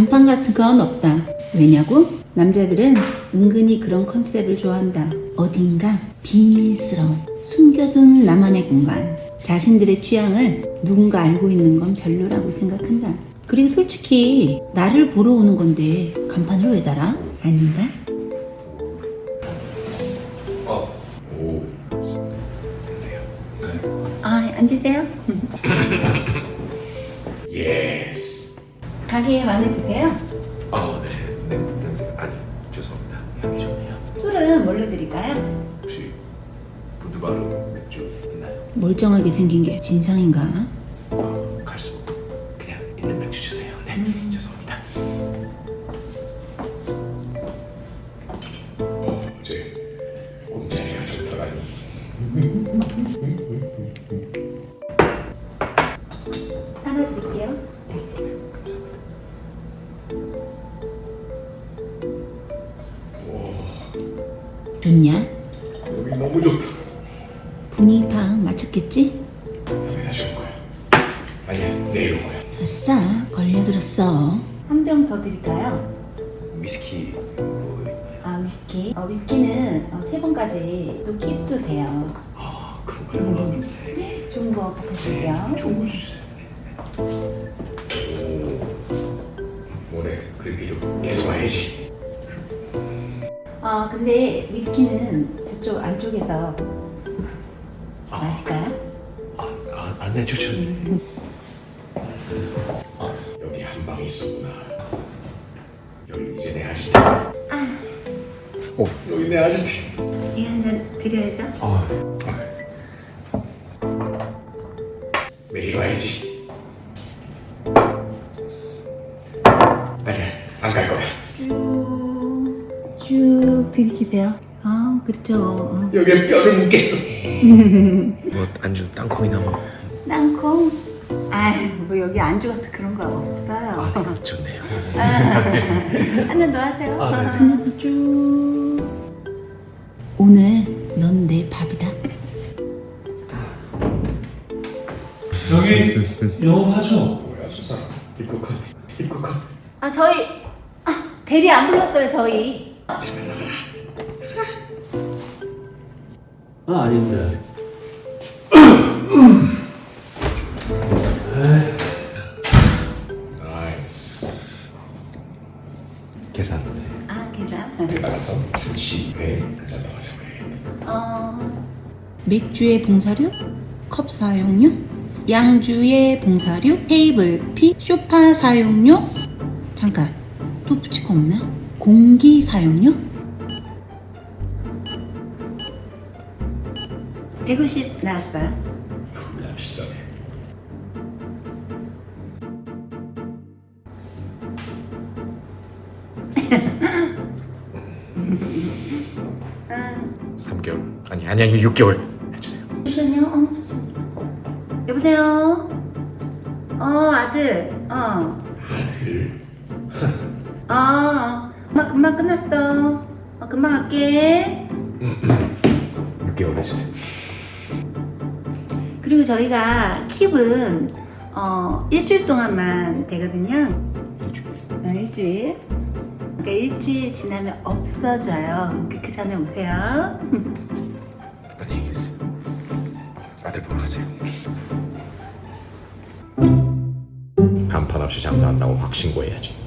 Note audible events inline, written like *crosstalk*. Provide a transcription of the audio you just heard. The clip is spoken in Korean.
간판 같은 건 없다. 왜냐고? 남자들은 은근히 그런 컨셉을 좋아한다. 어딘가 비밀스러운 숨겨둔 나만의 공간. 자신들의 취향을 누군가 알고 있는 건 별로라고 생각한다. 그리고 솔직히 나를 보러 오는 건데 간판을 왜 달아? 아닌가? 어. 오. 안녕하세요. 아, 앉으세요. *laughs* 예스. 가게 마음에 드세요? 어, 네. 네. 냄새. 아니, 죄송합니다. 향이 좋네요. 술은 뭘로 드릴까요? 혹시 부드바르 맥주 있나요? 멀쩡하게 생긴 게 진상인가? 좋냐? 여기 너무 좋다. 분위기 파악 맞췄겠지? 다음에 다시 올 거야. 아니야, 내일 올 거야. 아싸, 걸려들었어. 한 병 더 드릴까요? 위스키 뭐 있나요? 아, 위스키? 어, 위스키는 어, 세 번까지 또 킵도 돼요. 아, 그런가요? 네. 좋은 거 부탁드릴게요. 좋은 거 주세요. 오, 올해 글비도 계속 와야지. 어, 근데 위스키는 저쪽 안쪽에서 마실까요? 아, 아, 안내 좋죠. 아, 여기 한 방이 있었구나. 여기 이제 내 아지트. 어, 여기 내 아지트. 제가 한잔 드려야죠. 아, 매일 와야지. 들이키세요. 아, 그렇죠. 어. 여기에 뼈를 묻겠어. 뭐 안주 땅콩이나 뭐. 땅콩? 아, 뭐 여기 안주 같은 그런 거 없어요. 아, 좋네요. 한잔 더 하세요. 아, 네. 한잔 더 쭉. 오늘 넌 내 밥이다. 여기 영업하죠? 입국컷, 입국컷. 아, 저희 아, 대리 안 불렀어요, 저희. 아. 나이스. 계산. 아, 계산. 회. 어, 맥주의 봉사료, 컵 사용료, 양주의 봉사료, 테이블 피, 쇼파 사용료. 잠깐, 또 붙일 거 없나? 공기 사용료? 150 나왔어요. 졸라 비싸네. 아, 3개월. 아니, 아니, 아니, 6개월. 해주세요. 잠시만요. 어, 잠시만요. 여보세요? 어, 아들. 어. 아들. 어, 어. 금방 끝났어. 어, 금방 갈게. 6개월 해주세요. 그리고 저희가 킵은 어, 일주일 동안만 되거든요. 어, 일주일. 그러니까 일주일 지나면 없어져요. 그, 그 전에 오세요. *laughs* 안녕히 계세요. 아들 보러 가세요. 간판 없이 장사한다고 확 신고해야지.